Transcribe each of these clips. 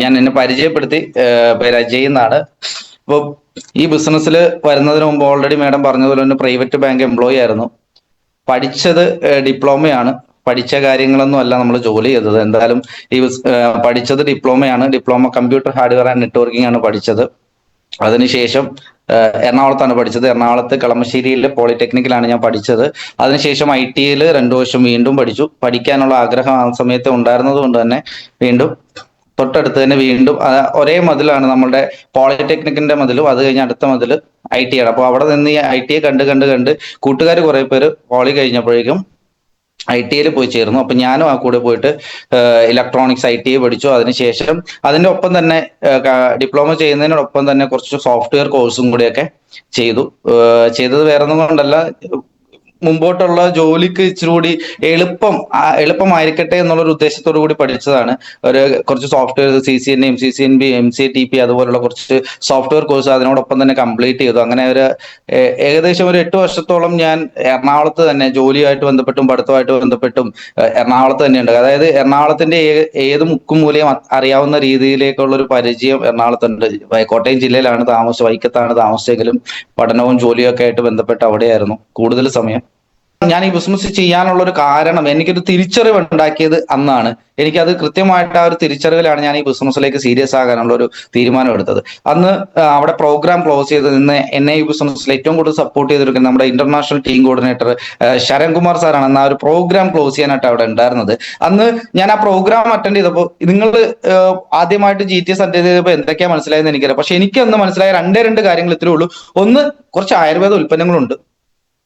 ഞാൻ എന്നെ പരിചയപ്പെടുത്തി പേര് അജയ് എന്നാണ് അപ്പോൾ ഈ ബിസിനസ്സിൽ വരുന്നതിന് മുമ്പ് ഓൾറെഡി മാഡം പറഞ്ഞതുപോലെ തന്നെ പ്രൈവറ്റ് ബാങ്ക് എംപ്ലോയി ആയിരുന്നു. പഠിച്ചത് ഡിപ്ലോമയാണ് പഠിച്ച കാര്യങ്ങളൊന്നും അല്ല നമ്മൾ ജോലി ചെയ്തത്. എന്തായാലും ഈ പഠിച്ചത് ഡിപ്ലോമയാണ് diploma computer hardware and networking ആണ് പഠിച്ചത്. അതിനുശേഷം എറണാകുളത്താണ് പഠിച്ചത്. എറണാകുളത്ത് കളമശ്ശേരിയിലെ പോളിടെക്നിക്കിലാണ് ഞാൻ പഠിച്ചത്. അതിനുശേഷം ഐ ടിയിൽ രണ്ടു വർഷം വീണ്ടും പഠിച്ചു. പഠിക്കാനുള്ള ആഗ്രഹം ആ സമയത്ത് ഉണ്ടായിരുന്നത് കൊണ്ട് തന്നെ വീണ്ടും തൊട്ടടുത്ത് തന്നെ വീണ്ടും ഒരേ മതിലാണ് നമ്മുടെ പോളിടെക്നിക്കിന്റെ മതിലും അത് കഴിഞ്ഞ് അടുത്ത മതിൽ ഐ ടി ആണ്. അപ്പോൾ അവിടെ നിന്ന് ഈ ഐ ടിയെ കണ്ട് കണ്ട് കണ്ട് കൂട്ടുകാർ കുറെ പേര് പോളി കഴിഞ്ഞപ്പോഴേക്കും ഐ ടി ഐയിൽ പോയി ചേർന്നു. അപ്പൊ ഞാനും ആ കൂടെ പോയിട്ട് ഇലക്ട്രോണിക്സ് ഐ ടി പഠിച്ചു. അതിനുശേഷം അതിന്റെ ഒപ്പം തന്നെ ഡിപ്ലോമ ചെയ്യുന്നതിനോടൊപ്പം തന്നെ കുറച്ച് സോഫ്റ്റ്വെയർ കോഴ്സും കൂടിയൊക്കെ ചെയ്തു. ചെയ്തത് വേറെ ഒന്നും കൊണ്ടല്ല മുമ്പോട്ടുള്ള ജോലിക്ക് ഇച്ചിരി കൂടി എളുപ്പം എളുപ്പമായിരിക്കട്ടെ എന്നുള്ളൊരു ഉദ്ദേശത്തോടു കൂടി പഠിച്ചതാണ്. ഒരു കുറച്ച് software C C N M C C N B M C T P അതുപോലുള്ള കുറച്ച് സോഫ്റ്റ്വെയർ കോഴ്സ് അതിനോടൊപ്പം തന്നെ കംപ്ലീറ്റ് ചെയ്തു. അങ്ങനെ ഒരു ഏകദേശം ഒരു എട്ട് വർഷത്തോളം ഞാൻ എറണാകുളത്ത് തന്നെ ജോലിയായിട്ട് ബന്ധപ്പെട്ടും പഠിത്തമായിട്ട് ബന്ധപ്പെട്ടും എറണാകുളത്ത് തന്നെ ഉണ്ട് അതായത് എറണാകുളത്തിന്റെ ഏത് മുക്കും മൂലയും അറിയാവുന്ന രീതിയിലേക്കുള്ള ഒരു പരിചയം എറണാകുളത്തുണ്ട്. കോട്ടയം ജില്ലയിലാണ് താമസം വൈക്കത്താണ് താമസിച്ചെങ്കിലും പഠനവും ജോലിയൊക്കെ ആയിട്ട് ബന്ധപ്പെട്ട് അവിടെയായിരുന്നു. കൂടുതൽ സമയം ഞാൻ ഈ ബിസിനസ് ചെയ്യാനുള്ള ഒരു കാരണം എനിക്കൊരു തിരിച്ചറിവ് ഉണ്ടാക്കിയത് അന്നാണ്. എനിക്കത് കൃത്യമായിട്ട് ആ ഒരു തിരിച്ചറിവിലാണ് ഞാൻ ഈ ബിസിനസ്സിലേക്ക് സീരിയസ് ആകാനുള്ള ഒരു തീരുമാനം എടുത്തത് അന്ന് അവിടെ പ്രോഗ്രാം ക്ലോസ് ചെയ്ത് നിന്ന് എന്നെ ഈ ബിസിനസ്സിൽ ഏറ്റവും കൂടുതൽ സപ്പോർട്ട് ചെയ്തിരിക്കുന്ന നമ്മുടെ ഇന്റർനാഷണൽ ടീം കോർഡിനേറ്റർ ശരൺകുമാർ സാറാണ് അന്ന് ഒരു പ്രോഗ്രാം ക്ലോസ് ചെയ്യാനായിട്ട് അവിടെ ഉണ്ടായിരുന്നത്. അന്ന് ഞാൻ ആ പ്രോഗ്രാം അറ്റൻഡ് ചെയ്തപ്പോൾ നിങ്ങൾ ആദ്യമായിട്ട് ജി ടി എസ് അറ്റൻഡ് ചെയ്തപ്പോൾ എന്തൊക്കെയാ മനസ്സിലായെന്ന് എനിക്കറിയാം. പക്ഷെ എനിക്ക് അന്ന് മനസ്സിലായ രണ്ടേ രണ്ട് കാര്യങ്ങൾ ഇത്രേ ഉള്ളൂ. ഒന്ന് കുറച്ച് ആയുർവേദ ഉൽപ്പന്നങ്ങളുണ്ട്.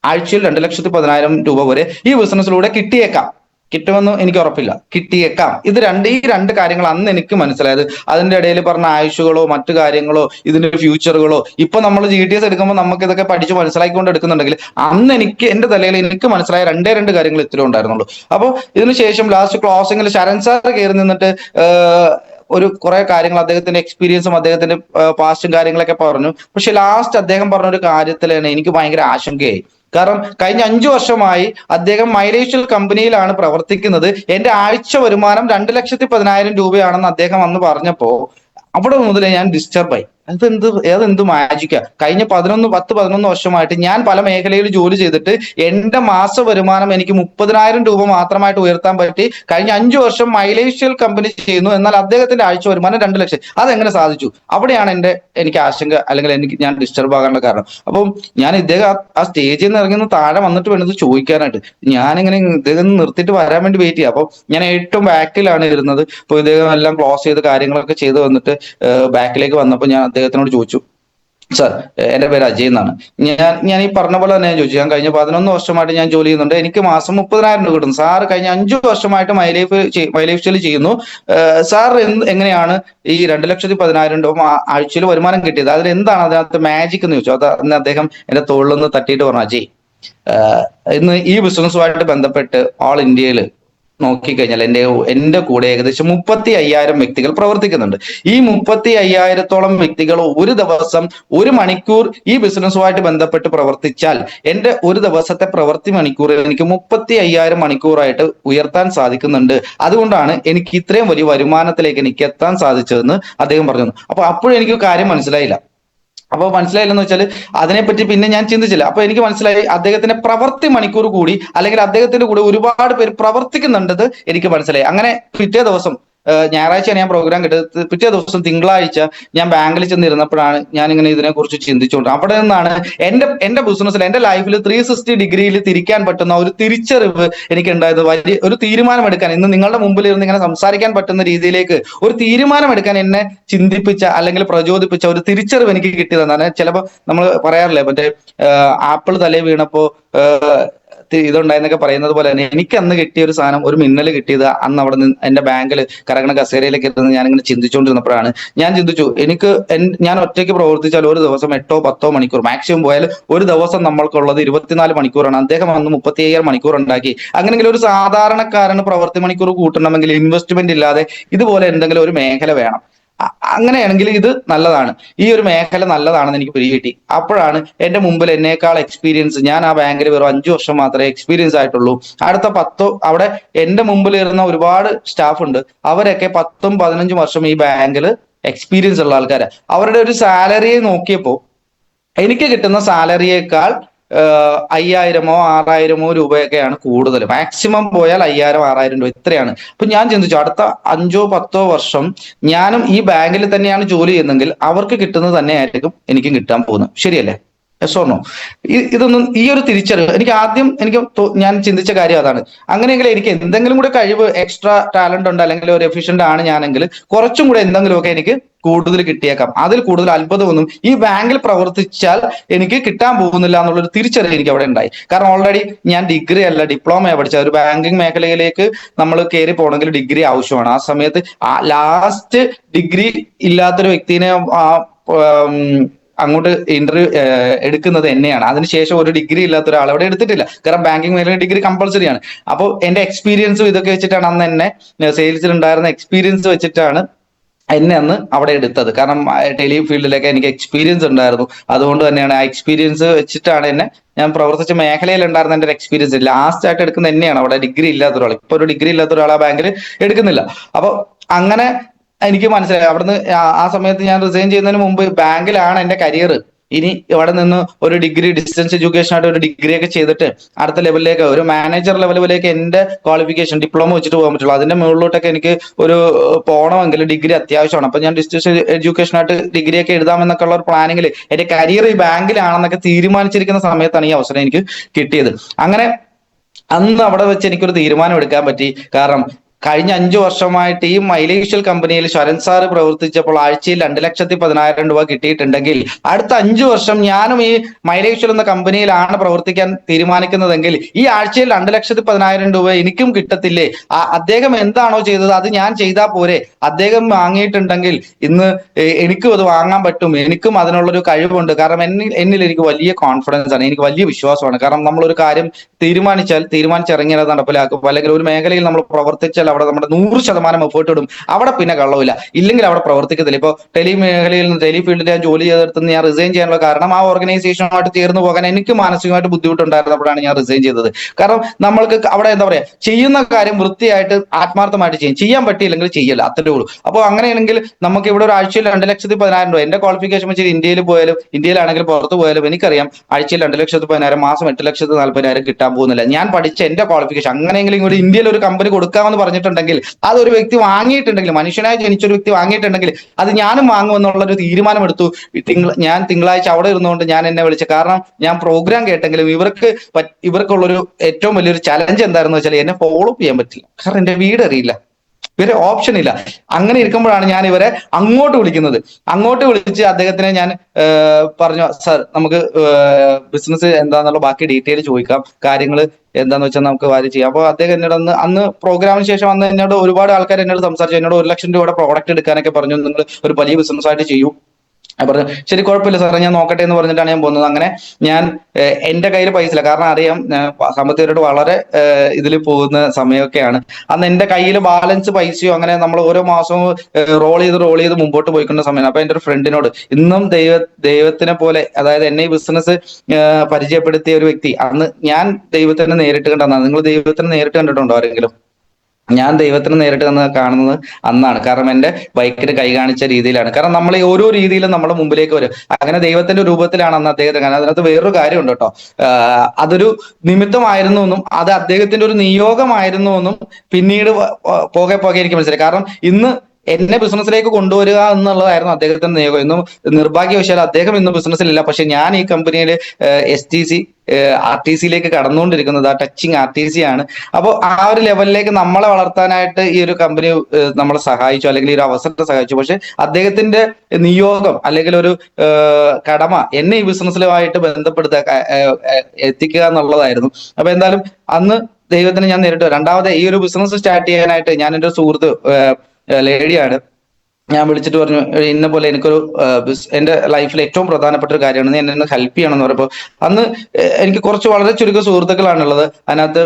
ആഴ്ചയിൽ രണ്ട് ലക്ഷത്തി പതിനായിരം രൂപ വരെ ഈ ബിസിനസ്സിലൂടെ കിട്ടിയേക്കാം. കിട്ടുമെന്ന് എനിക്ക് ഉറപ്പില്ല. കിട്ടിയേക്കാം. ഇത് രണ്ട് ഈ രണ്ട് കാര്യങ്ങൾ അന്ന് എനിക്ക് മനസ്സിലായത്. അതിന്റെ ഇടയിൽ പറഞ്ഞ ആയുഷുകളോ മറ്റു കാര്യങ്ങളോ ഇതിന്റെ ഫ്യൂച്ചറുകളോ ഇപ്പൊ നമ്മൾ ജി ടി എസ് എടുക്കുമ്പോൾ നമുക്ക് ഇതൊക്കെ പഠിച്ച് മനസ്സിലാക്കിക്കൊണ്ട് എടുക്കുന്നുണ്ടെങ്കിൽ അന്ന് എനിക്ക് എന്റെ തലയിൽ എനിക്ക് മനസ്സിലായ രണ്ടേ രണ്ട് കാര്യങ്ങൾ ഇത്രയും ഉണ്ടായിരുന്നുള്ളൂ. അപ്പോൾ ഇതിനുശേഷം ലാസ്റ്റ് ക്ലോസിംഗിൽ ശരൺ സാർ കയറി നിന്നിട്ട് ഒരു കുറെ കാര്യങ്ങൾ അദ്ദേഹത്തിന്റെ എക്സ്പീരിയൻസും അദ്ദേഹത്തിന്റെ പാസ്റ്റും കാര്യങ്ങളൊക്കെ പറഞ്ഞു. പക്ഷെ ലാസ്റ്റ് അദ്ദേഹം പറഞ്ഞ ഒരു കാര്യത്തിലാണ് എനിക്ക് ഭയങ്കര ആശങ്കയായി. കാരണം കഴിഞ്ഞ അഞ്ചു വർഷമായി അദ്ദേഹം മൈലേഷ്യൽ കമ്പനിയിലാണ് പ്രവർത്തിക്കുന്നത്. എന്റെ ആഴ്ച വരുമാനം രണ്ട് ലക്ഷത്തി പതിനായിരം രൂപയാണെന്ന് അദ്ദേഹം അന്ന് പറഞ്ഞപ്പോ അവിടെ മുതലേ ഞാൻ ഡിസ്റ്റർബ് ആയി അതെന്ത് ഏതെന്ത് മാജിക്കാ കഴിഞ്ഞ പതിനൊന്ന് പത്ത് പതിനൊന്ന് വർഷമായിട്ട് ഞാൻ പല മേഖലയിൽ ജോലി ചെയ്തിട്ട് എന്റെ മാസ വരുമാനം എനിക്ക് മുപ്പതിനായിരം രൂപ മാത്രമായിട്ട് ഉയർത്താൻ പറ്റി. കഴിഞ്ഞ അഞ്ചു വർഷം മൈലേഷ്യൽ കമ്പനി ചെയ്യുന്നു. എന്നാൽ അദ്ദേഹത്തിന്റെ ആഴ്ച വരുമാനം രണ്ട് ലക്ഷം. അതെങ്ങനെ സാധിച്ചു? അവിടെയാണ് എന്റെ എനിക്ക് ആശങ്ക അല്ലെങ്കിൽ എനിക്ക് ഞാൻ ഡിസ്റ്റർബ് ആകാനുള്ള കാരണം. അപ്പം ഞാൻ ഇദ്ദേഹം ആ- സ്റ്റേജിൽ നിന്ന് ഇറങ്ങി താഴെ വന്നിട്ട് വേണ്ടത് ചോദിക്കാനായിട്ട്. ഞാനിങ്ങനെ ഇദ്ദേഹം നിർത്തിയിട്ട് വരാൻ വേണ്ടി വെയിറ്റ് ചെയ്യാം. അപ്പൊ ഞാൻ ഏറ്റവും ബാക്കിലാണ് ഇരുന്നത്. അപ്പൊ ഇദ്ദേഹം എല്ലാം ക്ലോസ് ചെയ്ത് കാര്യങ്ങളൊക്കെ ചെയ്ത് വന്നിട്ട് ബാക്കിലേക്ക് വന്നപ്പോൾ ഞാൻ അദ്ദേഹത്തിനോട് ചോദിച്ചു സാർ എന്റെ പേര് അജയ് എന്നാണ്. ഞാൻ ഞാൻ ഈ പറഞ്ഞ പോലെ തന്നെ ഞാൻ ചോദിച്ചു. ഞാൻ കഴിഞ്ഞ പതിനൊന്ന് വർഷമായിട്ട് ഞാൻ ജോലി ചെയ്യുന്നുണ്ട്. എനിക്ക് മാസം മുപ്പതിനായിരം രൂപ കിട്ടും സാർ കഴിഞ്ഞ അഞ്ചു വർഷമായിട്ട് my life my life style ചെയ്യുന്നു. സാർ എങ്ങനെയാണ് ഈ രണ്ട് ലക്ഷത്തി പതിനായിരം രൂപ ആഴ്ചയിൽ വരുമാനം കിട്ടിയത്? അതിൽ എന്താണ് അതിനകത്ത് മാജിക് എന്ന് ചോദിച്ചു. അത് അദ്ദേഹം എന്റെ തോളിൽ നിന്ന് തട്ടിയിട്ട് പറഞ്ഞു അജയ് ഇന്ന് ഈ ബിസിനസ്സുമായിട്ട് ബന്ധപ്പെട്ട് ഓൾ ഇന്ത്യയിൽ നോക്കിക്കഴിഞ്ഞാൽ എന്റെ എന്റെ കൂടെ ഏകദേശം മുപ്പത്തി അയ്യായിരം വ്യക്തികൾ പ്രവർത്തിക്കുന്നുണ്ട്. ഈ മുപ്പത്തി അയ്യായിരത്തോളം വ്യക്തികൾ ഒരു ദിവസം ഒരു മണിക്കൂർ ഈ ബിസിനസ്സുമായിട്ട് ബന്ധപ്പെട്ട് പ്രവർത്തിച്ചാൽ എന്റെ ഒരു ദിവസത്തെ പ്രവൃത്തി മണിക്കൂറിൽ എനിക്ക് മുപ്പത്തി അയ്യായിരം മണിക്കൂറായിട്ട് ഉയർത്താൻ സാധിക്കുന്നുണ്ട്. അതുകൊണ്ടാണ് എനിക്ക് ഇത്രയും വലിയ വരുമാനത്തിലേക്ക് എനിക്ക് എത്താൻ സാധിച്ചതെന്ന് അദ്ദേഹം പറഞ്ഞു അപ്പൊ അപ്പോഴും എനിക്ക് കാര്യം മനസ്സിലായില്ല. അപ്പൊ മനസ്സിലായില്ലെന്ന് വെച്ചാൽ അതിനെപ്പറ്റി പിന്നെ ഞാൻ ചിന്തിച്ചില്ല. അപ്പൊ എനിക്ക് മനസ്സിലായി അദ്ദേഹത്തിന്റെ പ്രവൃത്തി മണിക്കൂർ കൂടി അല്ലെങ്കിൽ അദ്ദേഹത്തിന്റെ കൂടെ ഒരുപാട് പേര് പ്രവർത്തിക്കുന്നുണ്ടത് എനിക്ക് മനസ്സിലായി. അങ്ങനെ പിറ്റേ ദിവസം ഞായറാഴ്ചയാണ് ഞാൻ പ്രോഗ്രാം കിട്ടിയത്. പിറ്റേ ദിവസം തിങ്കളാഴ്ച ഞാൻ ബാങ്കിൽ ചെന്നിരുന്നപ്പോഴാണ് ഞാൻ ഇങ്ങനെ ഇതിനെ കുറിച്ച് ചിന്തിച്ചുകൊണ്ട് അവിടെ നിന്നാണ് എന്റെ എന്റെ ബിസിനസ്സിൽ എന്റെ ലൈഫിൽ ത്രീ സിക്സ്റ്റി ഡിഗ്രിയിൽ തിരിക്കാൻ പറ്റുന്ന ഒരു തിരിച്ചറിവ് എനിക്ക് ഉണ്ടായത് വലിയ ഒരു തീരുമാനമെടുക്കാൻ ഇന്ന് നിങ്ങളുടെ മുമ്പിൽ ഇരുന്ന് ഇങ്ങനെ സംസാരിക്കാൻ പറ്റുന്ന രീതിയിലേക്ക് ഒരു തീരുമാനമെടുക്കാൻ എന്നെ ചിന്തിപ്പിച്ച അല്ലെങ്കിൽ പ്രചോദിപ്പിച്ച ഒരു തിരിച്ചറിവ് എനിക്ക് കിട്ടിയതെന്നാണ്. ചിലപ്പോൾ നമ്മൾ പറയാറില്ലേ മറ്റേ ആപ്പിൾ തലേ വീണപ്പോ ഇതുണ്ടായെന്നൊക്കെ പറയുന്നത് പോലെ തന്നെ എനിക്ക് അന്ന് കിട്ടിയ ഒരു സാധനം ഒരു മിന്നൽ കിട്ടിയത് അന്ന് അവിടെ നിന്ന് എന്റെ ബാങ്കിൽ കറങ്ങണ കസേരയിലേക്ക് ഞാൻ ഞാനിങ്ങനെ ചിന്തിച്ചുകൊണ്ടിരുന്നപ്പോഴാണ്. ഞാൻ ചിന്തിച്ചു എനിക്ക് ഞാൻ ഒറ്റയ്ക്ക് പ്രവർത്തിച്ചാൽ ഒരു ദിവസം എട്ടോ പത്തോ മണിക്കൂർ മാക്സിമം പോയാൽ ഒരു ദിവസം നമ്മൾക്കുള്ളത് ഇരുപത്തിനാല് മണിക്കൂറാണ്. അദ്ദേഹം അന്ന് മുപ്പത്തി അയ്യായിരം മണിക്കൂർ ഉണ്ടാക്കി. അങ്ങനെങ്കിൽ ഒരു സാധാരണക്കാരന് പ്രവൃത്തി മണിക്കൂർ കൂട്ടണമെങ്കിൽ ഇൻവെസ്റ്റ്മെന്റ് ഇല്ലാതെ ഇതുപോലെ എന്തെങ്കിലും ഒരു മേഖല വേണം. അങ്ങനെയാണെങ്കിൽ ഇത് നല്ലതാണ്. ഈ ഒരു മേഖല നല്ലതാണെന്ന് എനിക്ക് പിടികിട്ടി അപ്പോഴാണ് എന്റെ മുമ്പിൽ എന്നേക്കാൾ എക്സ്പീരിയൻസ് ഞാൻ ആ ബാങ്കിൽ വെറും അഞ്ചു വർഷം മാത്രമേ എക്സ്പീരിയൻസ് ആയിട്ടുള്ളൂ. അടുത്ത പത്തോ അവിടെ എന്റെ മുമ്പിൽ ഇരുന്ന ഒരുപാട് സ്റ്റാഫ് ഉണ്ട്. അവരൊക്കെ പത്തും പതിനഞ്ചും വർഷം ഈ ബാങ്കിൽ എക്സ്പീരിയൻസ് ഉള്ള ആൾക്കാരാണ് അവരുടെ ഒരു സാലറിയെ നോക്കിയപ്പോൾ എനിക്ക് കിട്ടുന്ന സാലറിയേക്കാൾ അയ്യായിരമോ ആറായിരമോ രൂപയൊക്കെയാണ് കൂടുതൽ മാക്സിമം പോയാൽ അയ്യായിരം ആറായിരം രൂപ ഇത്രയാണ്. അപ്പൊ ഞാൻ ചിന്തിച്ചു അടുത്ത അഞ്ചോ പത്തോ വർഷം ഞാനും ഈ ബാങ്കിൽ തന്നെയാണ് ജോലി ചെയ്യുന്നെങ്കിൽ അവർക്ക് കിട്ടുന്നത് തന്നെയായിരിക്കും എനിക്കും കിട്ടാൻ പോകുന്നത്. ശരിയല്ലേ? യെസ് ഓർണോ ഇതൊന്നും ഈ ഒരു തിരിച്ചറിവ് എനിക്ക് ആദ്യം എനിക്ക് ഞാൻ ചിന്തിച്ച കാര്യം അതാണ്. അങ്ങനെയെങ്കിൽ എനിക്ക് എന്തെങ്കിലും കൂടെ കഴിവ് എക്സ്ട്രാ ടാലന്റ് ഉണ്ട് അല്ലെങ്കിൽ ഒരു എഫിഷ്യന്റ് ആണ് ഞാനെങ്കിൽ കുറച്ചും കൂടെ എന്തെങ്കിലുമൊക്കെ എനിക്ക് കൂടുതൽ കിട്ടിയേക്കാം. അതിൽ കൂടുതൽ അത്ഭുതമൊന്നും ഈ ബാങ്കിൽ പ്രവർത്തിച്ചാൽ എനിക്ക് കിട്ടാൻ പോകുന്നില്ല എന്നുള്ളൊരു തിരിച്ചറിവ് എനിക്ക് അവിടെ ഉണ്ടായി. കാരണം ഓൾറെഡി ഞാൻ ഡിഗ്രി അല്ല ഡിപ്ലോമയാണ് പഠിച്ചത്. ഒരു ബാങ്കിങ് മേഖലയിലേക്ക് നമ്മൾ കയറി പോകണമെങ്കിൽ ഡിഗ്രി ആവശ്യമാണ്. ആ സമയത്ത് ലാസ്റ്റ് ഡിഗ്രി ഇല്ലാത്തൊരു വ്യക്തിനെ അങ്ങോട്ട് ഇന്റർവ്യൂ എടുക്കുന്നത് എന്നെയാണ്. അതിനുശേഷം ഒരു ഡിഗ്രി ഇല്ലാത്ത ഒരാൾ അവിടെ എടുത്തിട്ടില്ല. കാരണം ബാങ്കിങ് മേഖല ഡിഗ്രി കമ്പൾസറി ആണ്. അപ്പോൾ എന്റെ എക്സ്പീരിയൻസും ഇതൊക്കെ വെച്ചിട്ടാണ് അന്ന് എന്നെ സെയിൽസിൽ ഉണ്ടായിരുന്ന എക്സ്പീരിയൻസ് വെച്ചിട്ടാണ് എന്നെ അന്ന് അവിടെ എടുത്തത്. കാരണം ടെലി ഫീൽഡിലൊക്കെ എനിക്ക് എക്സ്പീരിയൻസ് ഉണ്ടായിരുന്നു. അതുകൊണ്ട് തന്നെയാണ് ആ എക്സ്പീരിയൻസ് വെച്ചിട്ടാണ് എന്നെ ഞാൻ പ്രവർത്തിച്ച മേഖലയിൽ ഉണ്ടായിരുന്ന എന്റെ എക്സ്പീരിയൻസ് ലാസ്റ്റ് ആയിട്ട് എടുക്കുന്ന എന്നെയാണ് അവിടെ ഡിഗ്രി ഇല്ലാത്ത ഒരാൾ. ഇപ്പൊ ഒരു ഡിഗ്രി ഇല്ലാത്ത ഒരാൾ ആ ബാങ്കിൽ എടുക്കുന്നില്ല. അപ്പൊ അങ്ങനെ എനിക്ക് മനസ്സിലായി. അവിടുന്ന് ആ- സമയത്ത് ഞാൻ റിസൈൻ ചെയ്യുന്നതിന് മുമ്പ് ബാങ്കിലാണ് എന്റെ കരിയർ ഇനി ഇവിടെ നിന്ന് ഒരു ഡിഗ്രി ഡിസ്റ്റൻസ് എഡ്യൂക്കേഷൻ ആയിട്ട് ഒരു ഡിഗ്രി ഒക്കെ ചെയ്തിട്ട് അടുത്ത ലെവലിലേക്ക് ഒരു മാനേജർ ലെവലിലേക്ക് എന്റെ ക്വാളിഫിക്കേഷൻ ഡിപ്ലോമ വെച്ചിട്ട് പോകാൻ പറ്റുള്ളൂ. അതിന്റെ മുകളിലോട്ടൊക്കെ എനിക്ക് ഒരു പോകണമെങ്കിൽ ഡിഗ്രി അത്യാവശ്യമാണ്. അപ്പൊ ഞാൻ ഡിസ്റ്റൻസ് എഡ്യൂക്കേഷൻ ആയിട്ട് ഡിഗ്രി ഒക്കെ എഴുതാമെന്നൊക്കെ ഉള്ള ഒരു പ്ലാനിങ്ങിൽ എന്റെ കരിയർ ഈ ബാങ്കിലാണെന്നൊക്കെ തീരുമാനിച്ചിരിക്കുന്ന സമയത്താണ് ഈ അവസരം എനിക്ക് കിട്ടിയത്. അങ്ങനെ അന്ന് അവിടെ വെച്ച് എനിക്കൊരു തീരുമാനം എടുക്കാൻ പറ്റി. കാരണം കഴിഞ്ഞ അഞ്ചു വർഷമായിട്ട് ഈ മൈലേഷ്യൽ കമ്പനിയിൽ ശരൺ സാർ പ്രവർത്തിച്ചപ്പോൾ ആഴ്ചയിൽ രണ്ട് ലക്ഷത്തി പതിനായിരം രൂപ കിട്ടിയിട്ടുണ്ടെങ്കിൽ അടുത്ത അഞ്ചു വർഷം ഞാനും ഈ മൈലേഷ്യൽ എന്ന കമ്പനിയിലാണ് പ്രവർത്തിക്കാൻ തീരുമാനിക്കുന്നതെങ്കിൽ ഈ ആഴ്ചയിൽ രണ്ട് ലക്ഷത്തി പതിനായിരം രൂപ എനിക്കും കിട്ടത്തില്ലേ? അദ്ദേഹം എന്താണോ ചെയ്തത് അത് ഞാൻ ചെയ്താൽ പോരെ. അദ്ദേഹം വാങ്ങിയിട്ടുണ്ടെങ്കിൽ ഇന്ന് എനിക്കും അത് വാങ്ങാൻ പറ്റും. എനിക്കും അതിനുള്ളൊരു കഴിവുണ്ട്. കാരണം എന്നിൽ എന്നിൽ എനിക്ക് വലിയ കോൺഫിഡൻസ് ആണ്. എനിക്ക് വലിയ വിശ്വാസമാണ്. കാരണം നമ്മളൊരു കാര്യം തീരുമാനിച്ചാൽ തീരുമാനിച്ചിറങ്ങിയാൽ അത് നടപ്പിലാക്കും. അല്ലെങ്കിൽ ഒരു മേഖലയിൽ നമ്മൾ പ്രവർത്തിച്ചാൽ അവിടെ നമ്മുടെ നൂറ് ശതമാനം എഫേർട്ട് ഇടും. അവിടെ പിന്നെ കള്ളവില്ല ഇല്ലെങ്കിൽ അവിടെ പ്രവർത്തിക്കത്തില്ല. ഇപ്പോൾ ടെലി മേഖലയിൽ നിന്ന് ടെലി ഫീൽഡിൽ ഞാൻ ജോലി ചെയ്തെടുത്ത് ഞാൻ റിസൈൻ ചെയ്യാനുള്ള കാരണം ആ ഓർഗനൈസേഷനുമായിട്ട് ചേർന്ന് പോകാൻ എനിക്ക് മാനസികമായിട്ട് ബുദ്ധിമുട്ടുണ്ടായിരുന്നപ്പോഴാണ് ഞാൻ റിസൈൻ ചെയ്തത്. കാരണം നമ്മൾക്ക് അവിടെ എന്താ പറയാ ചെയ്യുന്ന കാര്യം വൃത്തിയായിട്ട് ആത്മാർത്ഥമായിട്ട് ചെയ്യും. ചെയ്യാൻ പറ്റിയില്ലെങ്കിൽ ചെയ്യല്ല. അത്രേ ഉള്ളൂ. അപ്പോൾ അങ്ങനെയാണെങ്കിൽ നമുക്ക് ഇവിടെ ഒരു ആഴ്ചയിൽ രണ്ട് ലക്ഷത്തി പതിനായിരം രൂപ. എന്റെ ക്വാളിഫിക്കേഷൻ വെച്ച് ഇന്ത്യയിൽ പോയാലും ഇന്ത്യയിലാണെങ്കിൽ പുറത്ത് പോയാലും എനിക്കറിയാം ആഴ്ചയിൽ രണ്ട് ലക്ഷത്തി പതിനായിരം മാസം എട്ട് ലക്ഷത്തി നാല്പതിനായിരം കിട്ടാൻ പോകുന്നില്ല. ഞാൻ പഠിച്ച എന്റെ ക്വാളിഫിക്കേഷൻ അങ്ങനെയെങ്കിലും ഒരു ഇന്ത്യയിൽ ഒരു കമ്പനി കൊടുക്കാമെന്ന് പറഞ്ഞിട്ടുണ്ടെങ്കിൽ അതൊരു വ്യക്തി വാങ്ങിയിട്ടുണ്ടെങ്കിൽ മനുഷ്യനായി ജനിച്ചൊരു വ്യക്തി വാങ്ങിയിട്ടുണ്ടെങ്കിൽ അത് ഞാനും വാങ്ങുമെന്നുള്ള ഒരു തീരുമാനമെടുത്തു. തിങ്കൾ ഞാൻ തിങ്കളാഴ്ച അവിടെ ഇരുന്നുകൊണ്ട് ഞാൻ എന്നെ വിളിച്ചു കാരണം ഞാൻ പ്രോഗ്രാം കേട്ടെങ്കിലും ഇവർക്ക് ഇവർക്കുള്ള ഇവർക്കുള്ളൊരു ഏറ്റവും വലിയൊരു ചലഞ്ച് എന്തായിരുന്നു വെച്ചാൽ എന്നെ ഫോളോ ചെയ്യാൻ പറ്റില്ല. കാരണം എന്റെ വീട് അറിയില്ല. വേറെ ഓപ്ഷൻ ഇല്ല. അങ്ങനെ ഇരിക്കുമ്പോഴാണ് ഞാൻ ഇവരെ അങ്ങോട്ട് വിളിക്കുന്നത്. അങ്ങോട്ട് വിളിച്ച് അദ്ദേഹത്തിനെ ഞാൻ പറഞ്ഞു സർ നമുക്ക് ബിസിനസ് എന്താന്നുള്ള ബാക്കി ഡീറ്റെയിൽ ചോദിക്കാം. കാര്യങ്ങൾ എന്താന്ന് വെച്ചാൽ നമുക്ക് വാരി ചെയ്യാം. അപ്പോൾ അദ്ദേഹം എന്നോട് അന്ന് അന്ന് പ്രോഗ്രാമിന് ശേഷം അന്ന് എന്നോട് ഒരുപാട് ആൾക്കാർ എന്നോട് സംസാരിച്ചു. എന്നോട് ഒരു ലക്ഷം രൂപയുടെ പ്രോഡക്റ്റ് എടുക്കാനൊക്കെ പറഞ്ഞു. നിങ്ങൾ ഒരു വലിയ ബിസിനസ് ആയിട്ട് ചെയ്യൂ. ഞാൻ പറഞ്ഞു ശരി കുഴപ്പമില്ല സാറേ ഞാൻ നോക്കട്ടെ എന്ന് പറഞ്ഞിട്ടാണ് ഞാൻ പോകുന്നത്. അങ്ങനെ ഞാൻ എന്റെ കയ്യിൽ പൈസ ഇല്ല. കാരണം അറിയാം സാമ്പത്തികരോട് വളരെ ഇതിൽ പോകുന്ന സമയമൊക്കെയാണ്. അന്ന് എന്റെ കയ്യിൽ ബാലൻസ് പൈസയോ അങ്ങനെ നമ്മൾ ഓരോ മാസവും റോൾ ചെയ്ത് റോൾ ചെയ്ത് മുമ്പോട്ട് പോയിക്കൊണ്ട സമയമാണ്. അപ്പൊ എന്റെ ഒരു ഫ്രണ്ടിനോട് ഇന്നും ദൈവ ദൈവത്തിനെ പോലെ അതായത് എന്നെ ഈ ബിസിനസ് പരിചയപ്പെടുത്തിയ ഒരു വ്യക്തി അന്ന് ഞാൻ ദൈവത്തിനെ നേരിട്ട് കണ്ടെന്നാണ് നിങ്ങൾ ദൈവത്തിനെ നേരിട്ട് കണ്ടിട്ടുണ്ടോ ആരെങ്കിലും? ഞാൻ ദൈവത്തിന് നേരിട്ട് തന്നെ കാണുന്നത് അന്നാണ്. കാരണം എന്റെ ബൈക്കിന് കൈ കാണിച്ച രീതിയിലാണ്. കാരണം നമ്മൾ ഈ ഓരോ രീതിയിലും നമ്മുടെ മുമ്പിലേക്ക് വരും. അങ്ങനെ ദൈവത്തിന്റെ രൂപത്തിലാണ് അന്ന് അദ്ദേഹത്തെ കാരണം അതിനകത്ത് വേറൊരു കാര്യമുണ്ട് കേട്ടോ. അതൊരു നിമിത്തമായിരുന്നു എന്നും അത് അദ്ദേഹത്തിന്റെ ഒരു നിയോഗമായിരുന്നു എന്നും പിന്നീട് പോകെ പോകെ എനിക്ക് മനസ്സിലായി. കാരണം ഇന്ന് എന്നെ ബിസിനസ്സിലേക്ക് കൊണ്ടുവരിക എന്നുള്ളതായിരുന്നു അദ്ദേഹത്തിന്റെ നിയോഗം. ഇന്നും നിർഭാഗ്യവശാൽ അദ്ദേഹം ഇന്നും ബിസിനസ്സിലില്ല. പക്ഷെ ഞാൻ ഈ കമ്പനിയിൽ S T C R T സിയിലേക്ക് കടന്നുകൊണ്ടിരിക്കുന്നത്. ആ ടച്ചിങ് ആർ ടി സി ആണ്. അപ്പോൾ ആ ഒരു ലെവലിലേക്ക് നമ്മളെ വളർത്താനായിട്ട് ഈ ഒരു കമ്പനി നമ്മളെ സഹായിച്ചു. അല്ലെങ്കിൽ ഈ ഒരു അവസരത്തെ സഹായിച്ചു. പക്ഷെ അദ്ദേഹത്തിന്റെ നിയോഗം അല്ലെങ്കിൽ ഒരു കടമ എന്നെ ഈ ബിസിനസ്സിലുമായിട്ട് ഏഹ്, എത്തിക്കുക എന്നുള്ളതായിരുന്നു. അപ്പൊ എന്തായാലും അന്ന് ദൈവത്തിന് ഞാൻ നേരിട്ട്. രണ്ടാമത് ഈ ഒരു ബിസിനസ് സ്റ്റാർട്ട് ചെയ്യാനായിട്ട് ഞാൻ എന്റെ സുഹൃത്ത് ലേഡിയാണ് ഞാൻ വിളിച്ചിട്ട് പറഞ്ഞു ഇന്ന പോലെ എനിക്കൊരു എന്റെ ലൈഫിൽ ഏറ്റവും പ്രധാനപ്പെട്ട ഒരു കാര്യമാണ് എന്നെ ഒന്ന് ഹെൽപ്പ് ചെയ്യണം എന്ന് പറയുമ്പോൾ അന്ന് എനിക്ക് കുറച്ച് വളരെ ചുരുക്കം സുഹൃത്തുക്കളാണുള്ളത്. അതിനകത്ത്